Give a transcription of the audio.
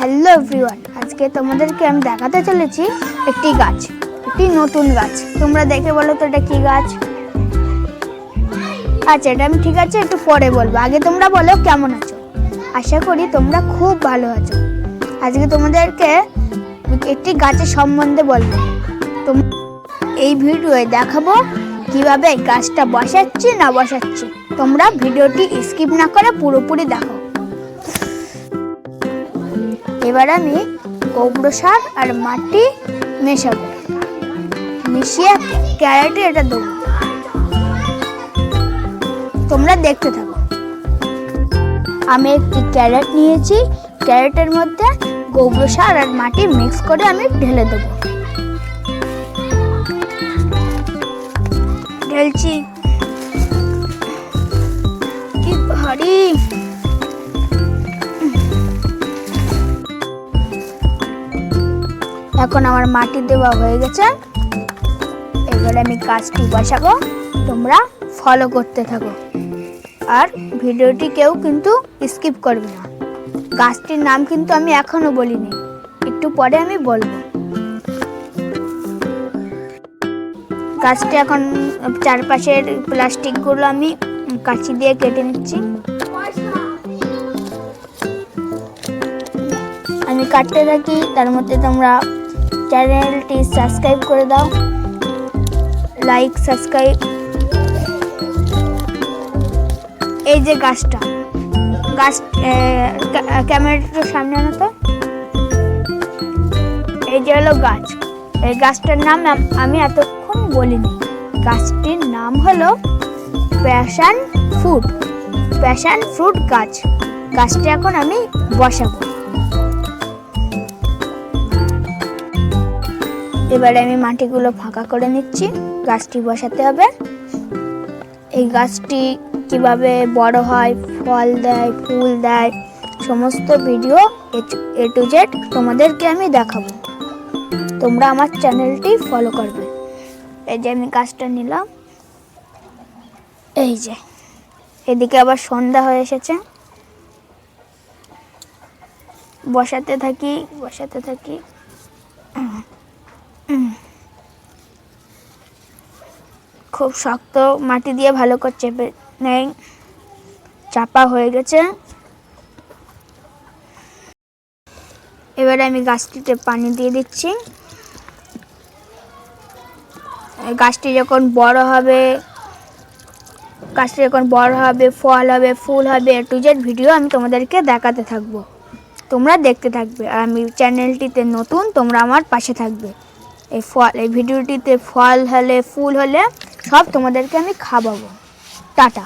Hello everyone আজকে তোমাদেরকে আমি দেখাতে চলেছি একটি গাছ, একটি নতুন গাছ। তোমরা দেখে বলো তো এটা কি গাছ? আচ্ছা এটা আমি ঠিক আছে, একটু পরে বলব। আগে তোমরা বলো কেমন আছো? আশা করি তোমরা খুব ভালো আছো। আজকে তোমাদেরকে একটি গাছের সম্বন্ধে বলব। এই ভিডিওয়ে দেখাবো কীভাবে গাছটা বসাচ্ছি, না বসাচ্ছি। তোমরা ভিডিওটি স্কিপ না করে পুরোপুরি দেখো। এবার আমি গোবর সার আর মাটি মেশাবো। মিশিয়ে ক্যারেটে এটা দেবো। তোমরা দেখতে থাকো। আমি একটি ক্যারেট নিয়েছি। ক্যারেটের মধ্যে গোবর সার আর মাটি মিক্স করে আমি ঢেলে দেবো। ঢেলছি। কি ভারী! এখন আমার মাটি দেওয়া হয়ে গেছে। এবারে আমি গাছটি বসাবো। তোমরা ফলো করতে থাকো। আর ভিডিওটি কেউ কিন্তু স্কিপ করবে না। গাছটির নাম কিন্তু আমি এখনও বলিনি। একটু পরে আমি বলব। গাছটি এখন চারপাশের প্লাস্টিকগুলো আমি কাঁচি দিয়ে কেটে নিচ্ছি। আমি কাটতে থাকি, তার মধ্যে তোমরা চ্যানেলটি সাবস্ক্রাইব করে দাও। Like, subscribe. এই যে গাছটা। গাছ ক্যামেরাটার সামনে আনো তো। এই যে হলো গাছ। এই গাছটার নাম আমি এতক্ষণ বলিনি। গাছটির নাম হলো প্যাশন ফ্রুট। প্যাশন ফ্রুট গাছ। গাছটা এখন আমি বসাবো। এবারে আমি মাটিগুলো ফাঁকা করে নিচ্ছি। গাছটি বসাতে হবে। এই গাছটি কীভাবে বড় হয়, ফল দেয়, ফুল দেয়, সমস্ত ভিডিও এ টু জেড তোমাদেরকে আমি দেখাবো। তোমরা আমার চ্যানেলটি ফলো করবে। এই যে আমি গাছটা নিলাম। এই যে। এদিকে আবার সন্ধ্যা হয়ে এসেছে। বসাতে থাকি বসাতে থাকি। খুব শক্ত মাটি দিয়ে ভালো করে চেপে নেই। চাপা হয়ে গেছে। এবারে আমি গাছটিতে পানি দিয়ে দিচ্ছি। গাছটি যখন বড় হবে, গাছটি যখন বড় হবে, ফল হবে, ফুল হবে টু জেড ভিডিও আমি তোমাদেরকে দেখাতে থাকব। তোমরা দেখতে থাকবে। আর আমি চ্যানেলটিতে নতুন, তোমরা আমার পাশে থাকবে। এই ফল, এই ভিডিওটিতে ফল হলে, ফুল হলে সব তোমাদেরকে আমি খাওয়াবো। টাটা।